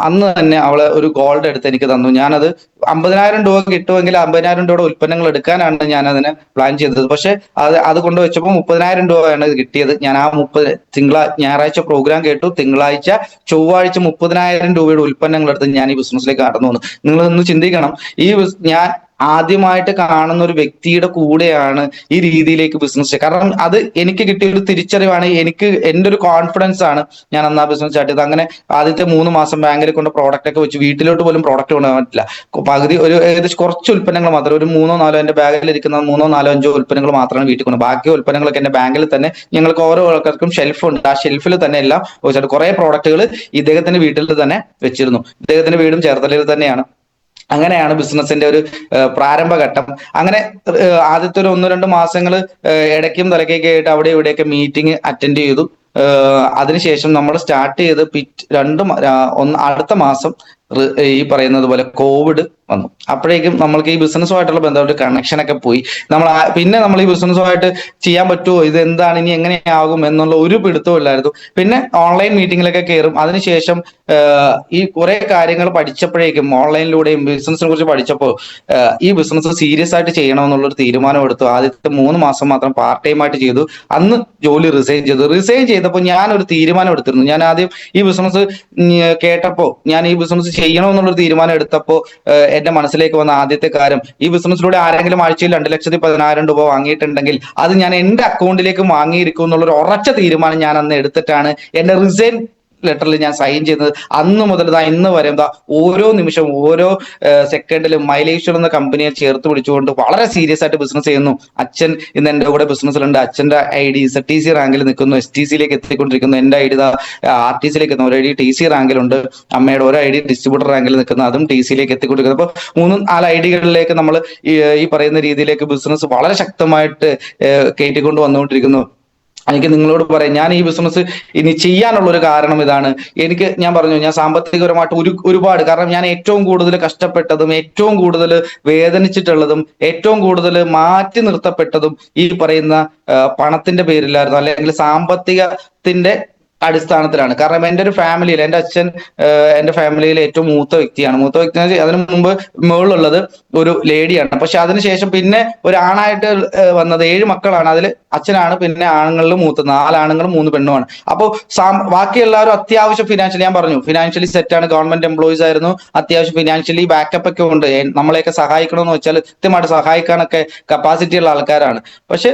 അന്ന് തന്നെ അവൾ ഒരു ഗോൾഡ് എടുത്ത് എനിക്ക് തന്നു. ഞാനത് അമ്പതിനായിരം രൂപ കിട്ടുമെങ്കിൽ അമ്പതിനായിരം രൂപയുടെ ഉൽപ്പന്നങ്ങൾ എടുക്കാനാണ് ഞാൻ അതിനെ പ്ലാൻ ചെയ്തത്. പക്ഷെ അത് അത് കൊണ്ട് വെച്ചപ്പോൾ മുപ്പതിനായിരം രൂപയാണ് കിട്ടിയത്. ഞാൻ ആ മുപ്പത് തിങ്കളാ ഞായറാഴ്ച പ്രോഗ്രാം കേട്ടു. തിങ്കളാഴ്ച ചൊവ്വാഴ്ച മുപ്പതിനായിരം രൂപയുടെ ഉൽപ്പന്നങ്ങൾ എടുത്ത് ഞാൻ ഈ ബിസിനസ്സിലേക്ക് കടന്നു വന്നു. നിങ്ങൾ ഒന്ന് ചിന്തിക്കണം. ഈ ഞാൻ ആദ്യമായിട്ട് കാണുന്ന ഒരു വ്യക്തിയുടെ കൂടെയാണ് ഈ രീതിയിലേക്ക് ബിസിനസ് കാരണം അത് എനിക്ക് കിട്ടിയ ഒരു തിരിച്ചറിവാണ് എനിക്ക് എന്റെ ഒരു കോൺഫിഡൻസ് ആണ് ഞാൻ അന്നാ ബിസിനസ് സ്റ്റാർട്ട് ചെയ്തത്. അങ്ങനെ ആദ്യത്തെ മൂന്ന് മാസം ബാങ്കിൽ കൊണ്ട് പ്രോഡക്റ്റ് ഒക്കെ വെച്ച് വീട്ടിലോട്ട് പോലും പ്രോഡക്റ്റ് കൊണ്ടുപോകാൻ പറ്റില്ല. പകുതി ഒരു ഏകദേശം കുറച്ച് ഉൽപ്പന്നങ്ങൾ മാത്രം ഒരു മൂന്നോ നാലോ എന്റെ ബാഗിൽ ഇരിക്കുന്ന മൂന്നോ നാലോ അഞ്ചോ ഉൽപ്പന്നങ്ങൾ മാത്രമാണ് വീട്ടിൽ കൊണ്ട്. ബാക്കി ഉൽപ്പന്നങ്ങളൊക്കെ എന്റെ ബാങ്കിൽ തന്നെ ഞങ്ങൾക്ക് ഓരോ ആൾക്കാർക്കും ഷെൽഫ് ഉണ്ട്. ആ ഷെൽഫിൽ തന്നെ എല്ലാം കുറേ കുറെ പ്രോഡക്റ്റുകൾ ഇദ്ദേഹത്തിന്റെ വീട്ടിൽ തന്നെ വെച്ചിരുന്നു. ഇദ്ദേഹത്തിന്റെ വീടും ചേർത്തലയിൽ തന്നെയാണ്. അങ്ങനെയാണ് ബിസിനസിന്റെ ഒരു പ്രാരംഭഘട്ടം. അങ്ങനെ ആദ്യത്തെ ഒരു ഒന്ന് രണ്ട് മാസങ്ങൾ ഇടയ്ക്കും തലക്കൊക്കെ ആയിട്ട് അവിടെ ഇവിടെയൊക്കെ മീറ്റിംഗ് അറ്റൻഡ് ചെയ്തു. അതിനുശേഷം നമ്മൾ സ്റ്റാർട്ട് ചെയ്ത് പിറ്റ് രണ്ട് അടുത്ത മാസം ഈ പറയുന്നത് പോലെ കോവിഡ് വന്നു. അപ്പോഴേക്കും നമ്മൾക്ക് ഈ ബിസിനസ്സുമായിട്ടുള്ള ബന്ധപ്പെട്ട കണക്ഷൻ ഒക്കെ പോയി. നമ്മൾ പിന്നെ നമ്മൾ ഈ ബിസിനസ്സുമായിട്ട് ചെയ്യാൻ പറ്റുമോ ഇത് എന്താണ്? ഇനി എങ്ങനെയാകും? എന്നുള്ള ഒരു പിടുത്തവും ഇല്ലായിരുന്നു. പിന്നെ ഓൺലൈൻ മീറ്റിങ്ങിലൊക്കെ കയറും അതിനുശേഷം ഈ കുറെ കാര്യങ്ങൾ പഠിച്ചപ്പോഴേക്കും ഓൺലൈനിലൂടെയും ബിസിനസ്സിനെ കുറിച്ച് പഠിച്ചപ്പോൾ ഈ ബിസിനസ് സീരിയസ് ആയിട്ട് ചെയ്യണമെന്നുള്ളൊരു തീരുമാനം എടുത്തു. ആദ്യത്തെ മൂന്ന് മാസം മാത്രം പാർട്ട് ടൈം ആയിട്ട് ചെയ്തു. അന്ന് ജോലി റിസൈൻ ചെയ്തു. റിസൈൻ ചെയ്തപ്പോൾ ഞാൻ ഒരു തീരുമാനം എടുത്തിരുന്നു. ഞാൻ ആദ്യം ഈ ബിസിനസ് കേട്ടപ്പോൾ ഞാൻ ഈ ബിസിനസ് ചെയ്യണമെന്നുള്ളൊരു തീരുമാനം എടുത്തപ്പോൾ എന്റെ മനസ്സിലേക്ക് വന്ന ആദ്യത്തെ കാര്യം ഈ ബിസിനസ്സിലൂടെ ആരെങ്കിലും ആഴ്ചയിൽ രണ്ട് ലക്ഷത്തി പതിനായിരം രൂപ വാങ്ങിയിട്ടുണ്ടെങ്കിൽ അത് ഞാൻ എന്റെ അക്കൗണ്ടിലേക്ക് വാങ്ങിയിരിക്കും എന്നുള്ളൊരു ഉറച്ച തീരുമാനം ഞാൻ അന്ന് എടുത്തിട്ടാണ് എന്റെ റിസൈൻ ലെറ്ററിൽ ഞാൻ സൈൻ ചെയ്തത് അന്ന് മുതൽ ഇതാ ഇന്ന് വരെ എന്താ ഓരോ നിമിഷം ഓരോ സെക്കൻഡിലും മൈലേശ്വർ എന്ന കമ്പനിയെ ചേർത്ത് പിടിച്ചുകൊണ്ട് വളരെ സീരിയസ് ആയിട്ട് ബിസിനസ് ചെയ്യുന്നു. അച്ഛൻ ഇന്ന് എന്റെ കൂടെ ബിസിനസ്സിലുണ്ട് അച്ഛന്റെ I D S T C റാങ്കിൽ നിൽക്കുന്നു. എസ് ടി സിയിലേക്ക് എത്തിക്കൊണ്ടിരിക്കുന്നു. എന്റെ ഐ ഡി ആർ ടി സിയിലേക്ക് എത്തുന്നു. ഒരു ഐ ഡി ടി സി റാങ്കിലുണ്ട്. അമ്മയുടെ ഒരു ഐ ഡി ഡിസ്ട്രിബ്യൂട്ടർ റാങ്കിൽ നിൽക്കുന്നു. അതും ടി സിയിലേക്ക് എത്തിക്കൊണ്ടിരിക്കുന്നു. അപ്പൊ മൂന്ന് നാല് ഐ ഡികളിലേക്ക് നമ്മൾ ഈ പറയുന്ന രീതിയിലേക്ക് ബിസിനസ് വളരെ ശക്തമായിട്ട് കയറ്റിക്കൊണ്ട് വന്നുകൊണ്ടിരിക്കുന്നു. എനിക്ക് നിങ്ങളോട് പറയാം. ഞാൻ ഈ ബിസിനസ് ഇനി ചെയ്യാനുള്ള ഒരു കാരണം ഇതാണ്. എനിക്ക് ഞാൻ പറഞ്ഞു ഞാൻ സാമ്പത്തികപരമായിട്ട് ഒരു ഒരുപാട് കാരണം ഞാൻ ഏറ്റവും കൂടുതൽ കഷ്ടപ്പെട്ടതും ഏറ്റവും കൂടുതൽ വേദനിച്ചിട്ടുള്ളതും ഏറ്റവും കൂടുതൽ മാറ്റി നിർത്തപ്പെട്ടതും ഈ പറയുന്ന പണത്തിന്റെ പേരിലായിരുന്നു. അല്ലെങ്കിൽ സാമ്പത്തികത്തിന്റെ അടിസ്ഥാനത്തിലാണ്. കാരണം എന്റെ ഒരു ഫാമിലിയിൽ എന്റെ അച്ഛൻ എന്റെ ഫാമിലിയിൽ ഏറ്റവും മൂത്ത വ്യക്തിയാണ്. മൂത്ത വ്യക്തി അതിനു മുമ്പ് മുകളിലുള്ളത് ഒരു ലേഡിയാണ് പക്ഷെ അതിനുശേഷം പിന്നെ ഒരു ആണായിട്ട് വന്നത് ഏഴ് മക്കളാണ്. അതിൽ അച്ഛനാണ് പിന്നെ ആണുങ്ങളിൽ മൂത്ത നാലാണുങ്ങളും മൂന്ന് പെണ്ണുമാണ്. അപ്പോൾ ബാക്കി എല്ലാവരും അത്യാവശ്യം ഫിനാൻഷ്യലി ഞാൻ പറഞ്ഞു ഫിനാൻഷ്യലി സെറ്റാണ് ഗവൺമെന്റ് എംപ്ലോയീസ് ആയിരുന്നു. അത്യാവശ്യം ഫിനാൻഷ്യലി ബാക്കപ്പ് ഒക്കെ ഉണ്ട്. നമ്മളെയൊക്കെ സഹായിക്കണമെന്ന് വെച്ചാൽ കൃത്യമായിട്ട് സഹായിക്കാനൊക്കെ കപ്പാസിറ്റി ഉള്ള ആൾക്കാരാണ്. പക്ഷെ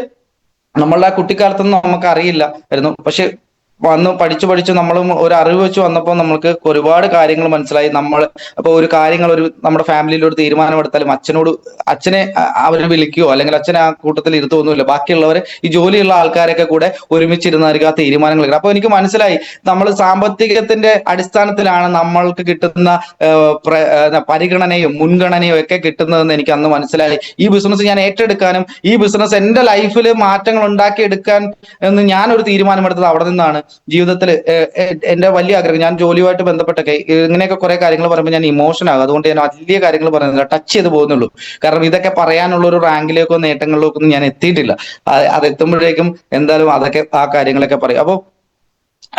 നമ്മളുടെ ആ കുട്ടിക്കാലത്തൊന്നും നമുക്ക് അറിയില്ല ആയിരുന്നു. പക്ഷെ വന്ന് പഠിച്ചു പഠിച്ചു നമ്മളും ഒരു അറിവ് വെച്ച് വന്നപ്പോൾ നമ്മൾക്ക് ഒരുപാട് കാര്യങ്ങൾ മനസ്സിലായി. നമ്മൾ അപ്പോൾ ഒരു കാര്യങ്ങൾ ഒരു നമ്മുടെ ഫാമിലിയിൽ ഒരു തീരുമാനമെടുത്താലും അച്ഛനോട് അച്ഛനെ അവർ വിളിക്കുകയോ അല്ലെങ്കിൽ അച്ഛനെ ആ കൂട്ടത്തിൽ ഇരുത്തൊന്നുമില്ല ബാക്കിയുള്ളവരെ ഈ ജോലിയുള്ള ആൾക്കാരൊക്കെ കൂടെ ഒരുമിച്ചിരുന്നായിരിക്കും ആ തീരുമാനങ്ങൾ അപ്പോൾ അപ്പൊ എനിക്ക് മനസ്സിലായി നമ്മൾ സാമ്പത്തികത്തിന്റെ അടിസ്ഥാനത്തിലാണ് നമ്മൾക്ക് കിട്ടുന്ന പരിഗണനയും മുൻഗണനയും ഒക്കെ കിട്ടുന്നതെന്ന് എനിക്ക് അന്ന് മനസ്സിലായി. ഈ ബിസിനസ് ഞാൻ ഏറ്റെടുക്കാനും ഈ ബിസിനസ് എന്റെ ലൈഫിൽ മാറ്റങ്ങൾ ഉണ്ടാക്കിയെടുക്കാൻ എന്ന് ഞാൻ ഒരു തീരുമാനമെടുത്തത് അവിടെ നിന്നാണ്. ജീവിതത്തിൽ എന്റെ വലിയ ആഗ്രഹം ഞാൻ ജോലിയുമായിട്ട് ബന്ധപ്പെട്ടൊക്കെ ഇങ്ങനെയൊക്കെ കുറെ കാര്യങ്ങൾ പറയുമ്പോൾ ഞാൻ ഇമോഷൻ ആകും. അതുകൊണ്ട് ഞാൻ വലിയ കാര്യങ്ങൾ പറയുന്നില്ല. ടച്ച് ചെയ്ത് പോകുന്നുള്ളൂ. കാരണം ഇതൊക്കെ പറയാനുള്ള ഒരു റാങ്കിലേക്കോ നേട്ടങ്ങളിലേക്കോ ഒന്നും ഞാൻ എത്തിയിട്ടില്ല. അത് അത് എത്തുമ്പോഴേക്കും എന്തായാലും അതൊക്കെ ആ കാര്യങ്ങളൊക്കെ പറയും. അപ്പോൾ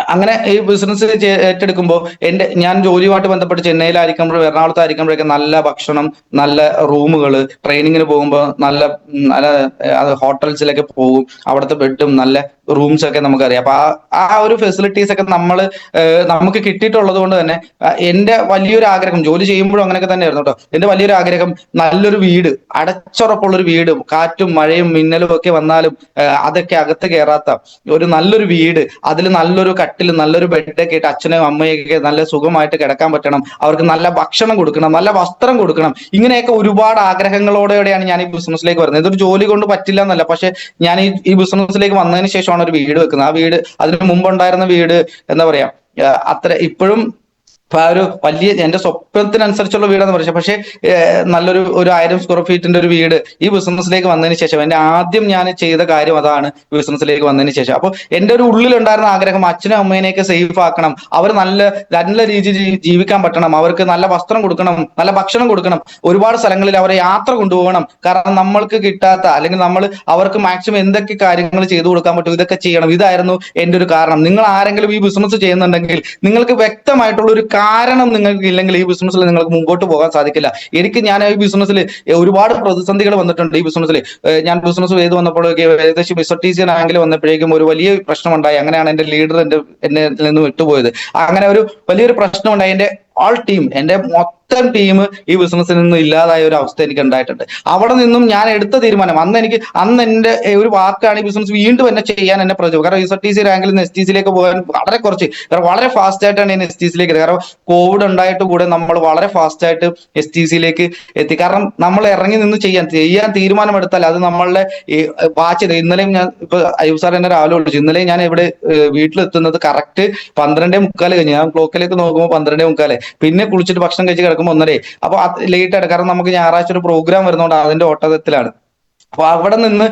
അങ്ങനെ ഈ ബിസിനസ് ഏറ്റെടുക്കുമ്പോൾ എന്റെ ഞാൻ ജോലിയുമായിട്ട് ബന്ധപ്പെട്ട് ചെന്നൈയിലായിരിക്കുമ്പോഴും എറണാകുളത്തായിരിക്കുമ്പോഴൊക്കെ നല്ല ഭക്ഷണം നല്ല റൂമുകൾ ട്രെയിനിങ്ങിന് പോകുമ്പോൾ നല്ല നല്ല ഹോട്ടൽസിലൊക്കെ പോകും അവിടുത്തെ ബെഡും നല്ല റൂംസ് ഒക്കെ നമുക്കറിയാം. അപ്പൊ ആ ആ ഒരു ഫെസിലിറ്റീസ് ഒക്കെ നമ്മൾ നമുക്ക് കിട്ടിയിട്ടുള്ളത് കൊണ്ട് തന്നെ എന്റെ വലിയൊരു ആഗ്രഹം ജോലി ചെയ്യുമ്പോഴും അങ്ങനെയൊക്കെ തന്നെയായിരുന്നു കേട്ടോ എന്റെ വലിയൊരു ആഗ്രഹം നല്ലൊരു വീട് അടച്ചുറപ്പുള്ള ഒരു വീട് കാറ്റും മഴയും മിന്നലും ഒക്കെ വന്നാലും അതൊക്കെ അകത്ത് കയറാത്ത ഒരു നല്ലൊരു വീട് അതിൽ നല്ലൊരു കട്ടിൽ നല്ലൊരു ബെഡൊക്കെ ഇട്ട് അച്ഛനും അമ്മയൊക്കെ നല്ല സുഖമായിട്ട് കിടക്കാൻ പറ്റണം. അവർക്ക് നല്ല ഭക്ഷണം കൊടുക്കണം നല്ല വസ്ത്രം കൊടുക്കണം. ഇങ്ങനെയൊക്കെ ഒരുപാട് ആഗ്രഹങ്ങളോടെയാണ് ഞാൻ ഈ ബിസിനസ്സിലേക്ക് വരുന്നത്. ഇതൊരു ജോലി കൊണ്ട് പറ്റില്ല എന്നല്ല. പക്ഷെ ഞാൻ ഈ ഈ ബിസിനസ്സിലേക്ക് വന്നതിന് ശേഷമാണ് ഒരു വീട് വെക്കുന്നത്. ആ വീട് അതിന് മുമ്പുണ്ടായിരുന്ന വീട് എന്താ പറയാ അത്ര ഇപ്പോഴും അപ്പൊ ആ ഒരു വലിയ എന്റെ സ്വപ്നത്തിനനുസരിച്ചുള്ള വീടാന്ന് പറയുന്നത് പക്ഷെ നല്ലൊരു ഒരു ആയിരം സ്ക്വയർ ഫീറ്റിന്റെ ഒരു വീട് ഈ ബിസിനസ്സിലേക്ക് വന്നതിന് ശേഷം എന്റെ ആദ്യം ഞാൻ ചെയ്ത കാര്യം അതാണ് ബിസിനസ്സിലേക്ക് വന്നതിന് ശേഷം. അപ്പൊ എന്റെ ഒരു ഉള്ളിലുണ്ടായിരുന്ന ആഗ്രഹം അച്ഛനും അമ്മേനെയൊക്കെ സേഫ് ആക്കണം. അവർ നല്ല നല്ല രീതിയിൽ ജീവിക്കാൻ പറ്റണം. അവർക്ക് നല്ല വസ്ത്രം കൊടുക്കണം നല്ല ഭക്ഷണം കൊടുക്കണം. ഒരുപാട് സ്ഥലങ്ങളിൽ അവരെ യാത്ര കൊണ്ടുപോകണം. കാരണം നമ്മൾക്ക് കിട്ടാത്ത അല്ലെങ്കിൽ നമ്മൾ അവർക്ക് മാക്സിമം എന്തൊക്കെ കാര്യങ്ങൾ ചെയ്തു കൊടുക്കാൻ പറ്റും ഇതൊക്കെ ചെയ്യണം. ഇതായിരുന്നു എന്റെ ഒരു കാരണം. നിങ്ങൾ ആരെങ്കിലും ഈ ബിസിനസ് ചെയ്യുന്നുണ്ടെങ്കിൽ നിങ്ങൾക്ക് വ്യക്തമായിട്ടുള്ള ഒരു കാരണം നിങ്ങൾക്ക് ഇല്ലെങ്കിൽ ഈ ബിസിനസ്സിൽ നിങ്ങൾക്ക് മുമ്പോട്ട് പോകാൻ സാധിക്കില്ല. എനിക്ക് ഞാൻ ഈ ബിസിനസ്സിൽ ഒരുപാട് പ്രതിസന്ധികൾ വന്നിട്ടുണ്ട് ഈ ബിസിനസ്സിൽ ഞാൻ ബിസിനസ് ചെയ്ത് വന്നപ്പോഴൊക്കെ ഏകദേശം എസ് ആംഗിൽ വന്നപ്പോഴേക്കും ഒരു വലിയ പ്രശ്നമുണ്ടായി. അങ്ങനെയാണ് എന്റെ ലീഡർ എന്റെ എന്നെ നിന്ന് വിട്ടുപോയത്. അങ്ങനെ ഒരു വലിയൊരു പ്രശ്നമുണ്ടായി. എന്റെ ഓൾ ടീം എന്റെ മൊത്തം ടീം ഈ ബിസിനസ്സിൽ നിന്നും ഇല്ലാതായ ഒരു അവസ്ഥ എനിക്ക് ഉണ്ടായിട്ടുണ്ട്. അവിടെ നിന്നും ഞാൻ എടുത്ത തീരുമാനം അന്ന് എനിക്ക് അന്ന് എന്റെ ഒരു വാക്കാണ് ഈ ബിസിനസ് വീണ്ടും എന്നെ ചെയ്യാൻ എന്നെ പ്രചോദനം കാരണം എസ് ടി സി റാങ്കിൽ നിന്ന് എസ് ടി സിയിലേക്ക് പോകാൻ വളരെ കുറച്ച് കാരണം വളരെ ഫാസ്റ്റ് ആയിട്ടാണ് ഞാൻ എസ് ടി സിയിലേക്ക് കാരണം കോവിഡ് ഉണ്ടായിട്ട് കൂടെ നമ്മൾ വളരെ ഫാസ്റ്റ് ആയിട്ട് എസ് ടി സിയിലേക്ക് എത്തി. കാരണം നമ്മൾ ഇറങ്ങി നിന്ന് ചെയ്യാൻ ചെയ്യാൻ തീരുമാനമെടുത്താൽ അത് നമ്മളുടെ വാച്ച് ഇന്നലെയും ഞാൻ ഇപ്പൊ അയ്യൂബ് സാർ എന്നെ രാവിലെ വിളിച്ചു. ഇന്നലെ ഞാൻ ഇവിടെ വീട്ടിലെത്തുന്നത് കറക്റ്റ് പന്ത്രണ്ടേ മുക്കാൽ കഴിഞ്ഞു. ഞാൻ ക്ലോക്കിലേക്ക് നോക്കുമ്പോൾ പന്ത്രണ്ടേ മുക്കാൽ. പിന്നെ കുളിച്ചിട്ട് ഭക്ഷണം കഴിച്ച് കിടക്കുമ്പോൾ ഒന്നരേ. അപ്പൊ ലേറ്റ് ആയിട്ട് കാരണം നമുക്ക് ഞായറാഴ്ച ഒരു പ്രോഗ്രാം വരുന്നതുകൊണ്ട് അതിന്റെ ഓട്ടത്തിലാണ്. അപ്പൊ അവിടെ നിന്ന്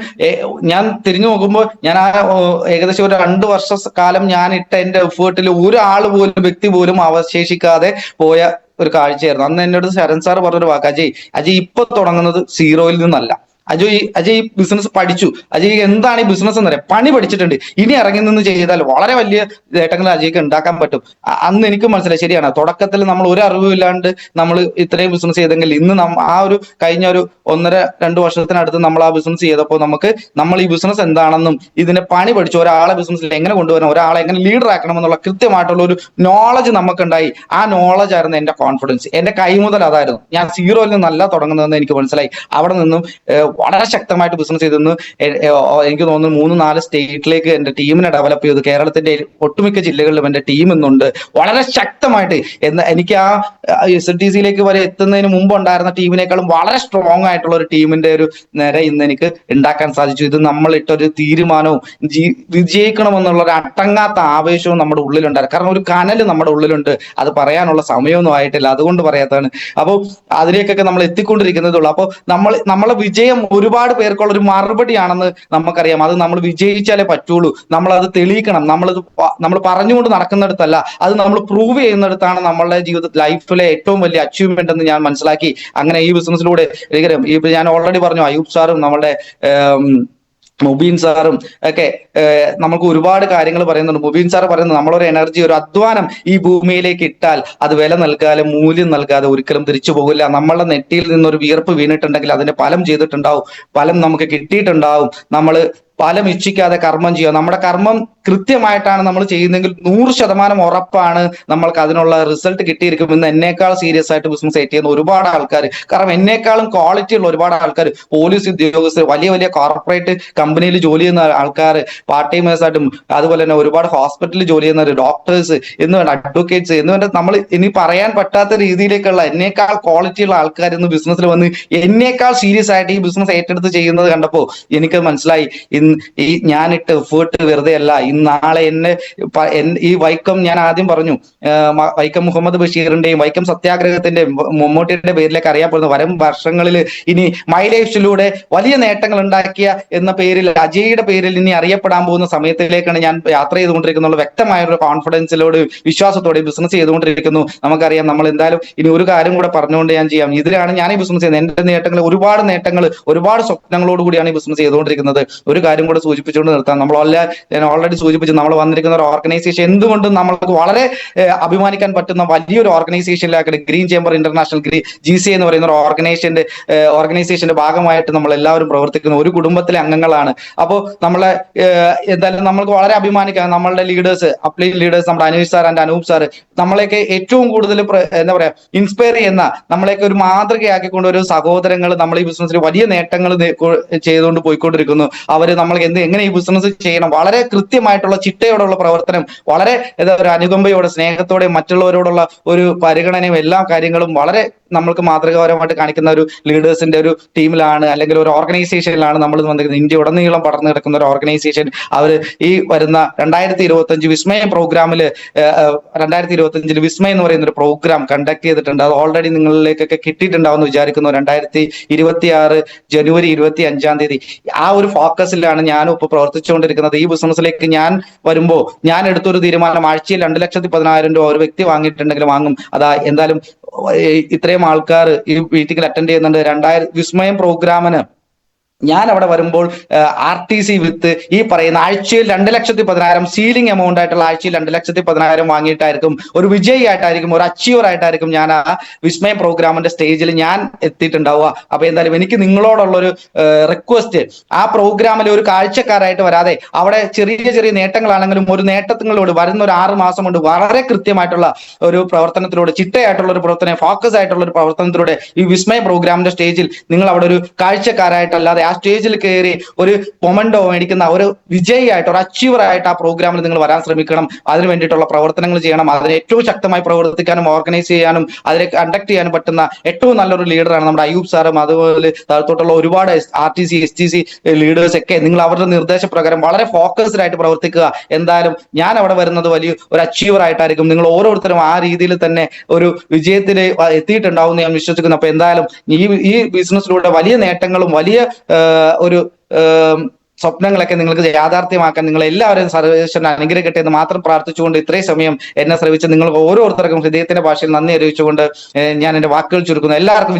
ഞാൻ തിരിഞ്ഞു നോക്കുമ്പോൾ ഞാൻ ആ ഏകദേശം ഒരു രണ്ട് വർഷ കാലം ഞാൻ ഇട്ട എന്റെ എഫേർട്ടിൽ ഒരാൾ പോലും വ്യക്തി പോലും അവശേഷിക്കാതെ പോയ ഒരു കാഴ്ചയായിരുന്നു. അന്ന് എന്നോട് ശരൺ സാർ പറഞ്ഞൊരു വാക്ക് അജയ് അജയ് ഇപ്പൊ തുടങ്ങുന്നത് സീറോയിൽ നിന്നല്ല. അജയ് അജയ് ബിസിനസ് പഠിച്ചു. അജയ് എന്താണ് ഈ ബിസിനസ് എന്ന് പറയാം പണി പഠിച്ചിട്ടുണ്ട്. ഇനി ഇറങ്ങി നിന്ന് ചെയ്താൽ വളരെ വലിയ നേട്ടങ്ങൾ അജയ്ക്ക് ഉണ്ടാക്കാൻ പറ്റും. അന്ന് എനിക്ക് മനസ്സിലായി. ശരിയാണ്. തുടക്കത്തിൽ നമ്മൾ ഒരു അറിവും ഇല്ലാണ്ട് നമ്മൾ ഇത്രയും ബിസിനസ് ചെയ്തെങ്കിൽ ഇന്ന് ആ ഒരു കഴിഞ്ഞ ഒരു ഒന്നര രണ്ട് വർഷത്തിനടുത്ത് നമ്മൾ ആ ബിസിനസ് ചെയ്തപ്പോൾ നമുക്ക് നമ്മൾ ഈ ബിസിനസ് എന്താണെന്നും ഇതിന്റെ പണി പഠിച്ചു ഒരാളെ ബിസിനസ്സിൽ എങ്ങനെ കൊണ്ടുവരണം ഒരാളെ എങ്ങനെ ലീഡർ ആക്കണം എന്നുള്ള കൃത്യമായിട്ടുള്ള ഒരു നോളജ് നമുക്കുണ്ടായി. ആ നോളജ് ആയിരുന്നു എന്റെ കോൺഫിഡൻസ് എന്റെ കൈമുതൽ അതായിരുന്നു. ഞാൻ സീറോയിൽ നല്ല തുടങ്ങുന്നതെന്ന് എനിക്ക് മനസ്സിലായി. അവിടെ നിന്നും വളരെ ശക്തമായിട്ട് ബിസിനസ് ചെയ്തെന്ന് എനിക്ക് തോന്നുന്നു മൂന്ന് നാല് സ്റ്റേറ്റിലേക്ക് എന്റെ ടീമിനെ ഡെവലപ്പ് ചെയ്തു. കേരളത്തിന്റെ ഒട്ടുമിക്ക ജില്ലകളിലും എന്റെ ടീം ഇന്നുണ്ട്. വളരെ ശക്തമായിട്ട് എന്ന് എനിക്ക് ആ എസ് ടി സിയിലേക്ക് വരെ എത്തുന്നതിന് മുമ്പ് ഉണ്ടായിരുന്ന ടീമിനേക്കാളും വളരെ സ്ട്രോങ് ആയിട്ടുള്ള ഒരു ടീമിന്റെ ഒരു നിര ഇന്ന് എനിക്ക് ഉണ്ടാക്കാൻ സാധിച്ചു. ഇത് നമ്മൾ ഇട്ടൊരു തീരുമാനവും വിജയിക്കണമെന്നുള്ള ഒരു അട്ടങ്ങാത്ത ആവേശവും നമ്മുടെ ഉള്ളിലുണ്ടായിരുന്നു. കാരണം ഒരു കനൽ നമ്മുടെ ഉള്ളിലുണ്ട്. അത് പറയാനുള്ള സമയമൊന്നും ആയിട്ടില്ല. അതുകൊണ്ട് പറയാത്തതാണ്. അപ്പോൾ അതിലേക്കൊക്കെ നമ്മൾ എത്തിക്കൊണ്ടിരിക്കുന്നതേ ഉള്ളൂ. അപ്പോൾ നമ്മൾ നമ്മളെ വിജയം ഒരുപാട് പേർക്കുള്ള ഒരു മറുപടിയാണെന്ന് നമുക്കറിയാം. അത് നമ്മൾ വിജയിച്ചാലേ പറ്റുള്ളൂ. നമ്മൾ അത് തെളിയിക്കണം. നമ്മളത് നമ്മൾ പറഞ്ഞുകൊണ്ട് നടക്കുന്നിടത്തല്ല. അത് നമ്മൾ പ്രൂവ് ചെയ്യുന്നിടത്താണ് നമ്മളുടെ ജീവിത ലൈഫിലെ ഏറ്റവും വലിയ അച്ചീവ്മെന്റ് എന്ന് ഞാൻ മനസ്സിലാക്കി. അങ്ങനെ ഈ ബിസിനസ്സിലൂടെ ഇപ്പൊ ഞാൻ ഓൾറെഡി പറഞ്ഞു അയൂബ് സാറും നമ്മളുടെ മുബീൻ സാറും ഒക്കെ നമുക്ക് ഒരുപാട് കാര്യങ്ങൾ പറയുന്നുണ്ട്. മുബീൻ സാർ പറയുന്നത് നമ്മളൊരു എനർജി ഒരു അധ്വാനം ഈ ഭൂമിയിലേക്ക് ഇട്ടാൽ അത് വില നൽകാതെ മൂല്യം നൽകാതെ ഒരിക്കലും തിരിച്ചു പോകില്ല. നമ്മളുടെ നെറ്റിയിൽ നിന്നൊരു വിയർപ്പ് വീണിട്ടുണ്ടെങ്കിൽ അതിന്റെ ഫലം ചെയ്തിട്ടുണ്ടാവും. ഫലം നമുക്ക് കിട്ടിയിട്ടുണ്ടാവും. നമ്മൾ ഫലം ഇച്ഛിക്കാതെ കർമ്മം ചെയ്യുക. നമ്മുടെ കർമ്മം കൃത്യമായിട്ടാണ് നമ്മൾ ചെയ്യുന്നതെങ്കിൽ നൂറ് ശതമാനം ഉറപ്പാണ് നമ്മൾക്ക് അതിനുള്ള റിസൾട്ട് കിട്ടിയിരിക്കും. ഇന്ന് എന്നേക്കാൾ സീരിയസ് ആയിട്ട് ബിസിനസ് സെറ്റ് ചെയ്യുന്ന ഒരുപാട് ആൾക്കാർ. കാരണം എന്നേക്കാളും ക്വാളിറ്റി ഉള്ള ഒരുപാട് ആൾക്കാർ. പോലീസ് ഉദ്യോഗസ്ഥർ വലിയ വലിയ കോർപ്പറേറ്റ് കമ്പനിയിൽ ജോലി ചെയ്യുന്ന ആൾക്കാർ പാർട്ട് ടൈമേഴ്സ് ആയിട്ടും അതുപോലെ തന്നെ ഒരുപാട് ഹോസ്പിറ്റലിൽ ജോലി ചെയ്യുന്നവർ ഡോക്ടേഴ്സ് എന്ന് വേണ്ട അഡ്വക്കേറ്റ്സ് എന്ന് വേണ്ട നമ്മൾ ഇനി പറയാൻ പറ്റാത്ത രീതിയിലേക്കുള്ള എന്നേക്കാൾ ക്വാളിറ്റി ഉള്ള ആൾക്കാർ ഇന്ന് ബിസിനസ്സിൽ വന്ന് എന്നേക്കാൾ സീരിയസ് ആയിട്ട് ഈ ബിസിനസ് ഏറ്റെടുത്ത് ചെയ്യുന്നത് കണ്ടപ്പോൾ എനിക്ക് മനസ്സിലായി. ഈ ഞാനിട്ട് എഫേർട്ട് വെറുതെ അല്ല ഇന്ന് നാളെ എന്നെ ഈ വൈക്കം ഞാൻ ആദ്യം പറഞ്ഞു വൈക്കം മുഹമ്മദ് ബഷീറിന്റെയും വൈക്കം സത്യാഗ്രഹത്തിന്റെ മമ്മൂട്ടിയുടെ പേരിലേക്ക് അറിയപ്പെടുന്ന വരും വർഷങ്ങളിൽ ഇനി മൈ ലൈഫിലൂടെ വലിയ നേട്ടങ്ങൾ ഉണ്ടാക്കിയ എന്ന പേരിൽ അജയുടെ പേരിൽ ഇനി അറിയപ്പെടാൻ പോകുന്ന സമയത്തിലേക്കാണ് ഞാൻ യാത്ര ചെയ്തുകൊണ്ടിരിക്കുന്നത് വ്യക്തമായ ഒരു കോൺഫിഡൻസിലോട് വിശ്വാസത്തോടെ ബിസിനസ് ചെയ്തുകൊണ്ടിരിക്കുന്നു. നമുക്കറിയാം നമ്മൾ എന്തായാലും ഇനി ഒരു കാര്യം കൂടെ പറഞ്ഞുകൊണ്ട് ഞാൻ ചെയ്യാം. ഇതിലാണ് ഞാൻ ഈ ബിസിനസ് ചെയ്യുന്നത്. എന്റെ നേട്ടങ്ങൾ ഒരുപാട് നേട്ടങ്ങൾ ഒരുപാട് സ്വപ്നങ്ങളോട് കൂടിയാണ് ഈ ബിസിനസ് ചെയ്തുകൊണ്ടിരിക്കുന്നത്. ഒരു കാര്യം കൂടെ സൂചിപ്പിച്ചുകൊണ്ട് നിർത്താം. നമ്മൾ ഞാൻ ഓൾറെഡി സൂചിപ്പിച്ചു നമ്മൾ വന്നിരിക്കുന്ന ഒരു ഓർഗനൈസേഷൻ എന്തുകൊണ്ടും നമ്മൾക്ക് വളരെ അഭിമാനിക്കാൻ പറ്റുന്ന വലിയൊരു ഓർഗനൈസേഷനിലാക്കി ഗ്രീൻ ചേംബർ ഇന്റർനാഷണൽ ഗ്രീ ജി സി എന്ന് പറയുന്ന ഒരു ഓർഗനൈസേഷന്റെ ഓർഗനൈസേഷന്റെ ഭാഗമായിട്ട് നമ്മൾ എല്ലാവരും പ്രവർത്തിക്കുന്ന ഒരു കുടുംബത്തിലെ അംഗങ്ങളാണ്. അപ്പോൾ നമ്മളെ എന്തായാലും നമ്മൾക്ക് വളരെ അഭിമാനിക്കാം. നമ്മളുടെ ലീഡേഴ്സ് അപ്ലൈ ലീഡേഴ്സ് നമ്മുടെ Aneesh sir and Anoop sir നമ്മളെയൊക്കെ ഏറ്റവും കൂടുതൽ എന്താ പറയാ ഇൻസ്പയർ ചെയ്യുന്ന നമ്മളെയൊക്കെ ഒരു മാതൃകയാക്കിക്കൊണ്ട് ഒരു സഹോദരങ്ങൾ നമ്മൾ ഈ ബിസിനസ്സിൽ വലിയ നേട്ടങ്ങൾ ചെയ്തുകൊണ്ട് പോയിക്കൊണ്ടിരിക്കുന്നു. അവർ നമ്മൾ എന്ത് എങ്ങനെ ഈ ബിസിനസ് ചെയ്യണം? വളരെ കൃത്യമായിട്ടുള്ള ചിട്ടയോടുള്ള പ്രവർത്തനം വളരെ എന്താ ഒരു അനുകമ്പയോടെ സ്നേഹത്തോടെ മറ്റുള്ളവരോടുള്ള ഒരു പരിഗണനയും എല്ലാ കാര്യങ്ങളും വളരെ നമ്മൾക്ക് മാതൃകാപരമായിട്ട് കാണിക്കുന്ന ഒരു ലീഡേഴ്സിന്റെ ഒരു ടീമിലാണ് അല്ലെങ്കിൽ ഒരു ഓർഗനൈസേഷനിലാണ് നമ്മൾ വന്നിരിക്കുന്നത്. ഇന്ത്യ ഉടനീളം പടർന്നു കിടക്കുന്ന ഒരു ഓർഗനൈസേഷൻ അവർ ഈ വരുന്ന രണ്ടായിരത്തി ഇരുപത്തി അഞ്ച് വിസ്മയ പ്രോഗ്രാമിൽ രണ്ടായിരത്തി ഇരുപത്തി അഞ്ചിൽ വിസ്മയ എന്ന് പറയുന്ന ഒരു പ്രോഗ്രാം കണ്ടക്ട് ചെയ്തിട്ടുണ്ട്. അത് ഓൾറെഡി നിങ്ങളിലേക്കൊക്കെ കിട്ടിയിട്ടുണ്ടാവും എന്ന് വിചാരിക്കുന്നു. രണ്ടായിരത്തി ഇരുപത്തി ആറ് ജനുവരി ഇരുപത്തി അഞ്ചാം തീയതി ആ ഒരു ഫോക്കസിലാണ് ഞാനും ഇപ്പോൾ പ്രവർത്തിച്ചുകൊണ്ടിരിക്കുന്നത്. ഈ ബിസിനസ്സിലേക്ക് ഞാൻ വരുമ്പോ ഞാൻ എടുത്തൊരു തീരുമാനം ആഴ്ചയിൽ രണ്ട് ലക്ഷത്തി പതിനായിരം രൂപ ഒരു വ്യക്തി വാങ്ങിയിട്ടുണ്ടെങ്കിൽ വാങ്ങും. അതാ എന്തായാലും ഇത്രയും ആൾക്കാർ ഈ മീറ്റിംഗിൽ അറ്റൻഡ് ചെയ്യുന്നുണ്ട്. രണ്ടായിരം വിസ്മയം പ്രോഗ്രാമിന് ഞാൻ അവിടെ വരുമ്പോൾ ആർ ടി സി വിത്ത് ഈ പറയുന്ന ആഴ്ചയിൽ രണ്ട് ലക്ഷത്തി പതിനായിരം സീലിംഗ് എമൗണ്ട് ആയിട്ടുള്ള ആഴ്ചയിൽ രണ്ട് ലക്ഷത്തി പതിനായിരം വാങ്ങിയിട്ടായിരിക്കും ഒരു വിജയി ആയിട്ടായിരിക്കും ഒരു അച്ചീവർ ആയിട്ടായിരിക്കും ഞാൻ ആ വിസ്മയ പ്രോഗ്രാമിന്റെ സ്റ്റേജിൽ ഞാൻ എത്തിയിട്ടുണ്ടാവുക. അപ്പൊ എന്തായാലും എനിക്ക് നിങ്ങളോടുള്ള ഒരു റിക്വസ്റ്റ് ആ പ്രോഗ്രാമിൽ ഒരു കാഴ്ചക്കാരായിട്ട് വരാതെ അവിടെ ചെറിയ ചെറിയ നേട്ടങ്ങളാണെങ്കിലും ഒരു നേട്ടങ്ങളോട് വരുന്ന ഒരു ആറ് മാസം കൊണ്ട് വളരെ കൃത്യമായിട്ടുള്ള ഒരു പ്രവർത്തനത്തിലൂടെ ചിട്ടയായിട്ടുള്ള ഒരു പ്രവർത്തനം ഫോക്കസ് ആയിട്ടുള്ള ഒരു പ്രവർത്തനത്തിലൂടെ ഈ വിസ്മയ പ്രോഗ്രാമിന്റെ സ്റ്റേജിൽ നിങ്ങൾ അവിടെ ഒരു കാഴ്ചക്കാരായിട്ടല്ലാതെ ആ സ്റ്റേജിൽ കയറി ഒരു പൊമൻഡോ മേടിക്കുന്ന ഒരു വിജയിയായിട്ട് ഒരു അച്ചീവർ ആയിട്ട് ആ പ്രോഗ്രാമിൽ നിങ്ങൾ വരാൻ ശ്രമിക്കണം. അതിന് വേണ്ടിയിട്ടുള്ള പ്രവർത്തനങ്ങൾ ചെയ്യണം. അതിനെ ഏറ്റവും ശക്തമായി പ്രവർത്തിക്കാനും ഓർഗനൈസ് ചെയ്യാനും അതിനെ കണ്ടക്ട് ചെയ്യാനും പറ്റുന്ന ഏറ്റവും നല്ലൊരു ലീഡറാണ് നമ്മുടെ അയ്യൂബ് സാറും. അതുപോലെ താഴത്തോട്ടുള്ള ഒരുപാട് R T C S T C leaders ഒക്കെ നിങ്ങൾ അവരുടെ നിർദ്ദേശപ്രകാരം വളരെ ഫോക്കസ്ഡ് ആയിട്ട് പ്രവർത്തിക്കുക. എന്തായാലും ഞാൻ അവിടെ വരുന്നത് വലിയ ഒരു അച്ചീവർ ആയിട്ടായിരിക്കും. നിങ്ങൾ ഓരോരുത്തരും ആ രീതിയിൽ തന്നെ ഒരു വിജയത്തിൽ എത്തിയിട്ടുണ്ടാവും എന്ന് ഞാൻ വിശ്വസിക്കുന്നു. അപ്പൊ എന്തായാലും ഈ ഈ ബിസിനസ്സിലൂടെ വലിയ നേട്ടങ്ങളും വലിയ ഒരു സ്വപ്നങ്ങളൊക്കെ നിങ്ങൾക്ക് യാഥാർത്ഥ്യമാക്കാൻ നിങ്ങൾ എല്ലാവരും സർവേശ്വരൻ അനുഗ്രഹിക്കട്ടെ എന്ന് മാത്രം പ്രാർത്ഥിച്ചുകൊണ്ട് ഇത്രയും സമയം എന്നെ ശ്രമിച്ച് നിങ്ങൾ ഓരോരുത്തർക്കും ഹൃദയത്തിന്റെ ഭാഷയിൽ നന്ദി അറിയിച്ചുകൊണ്ട് ഞാൻ എന്റെ വാക്കുകൾ ചുരുക്കുന്നു. എല്ലാവർക്കും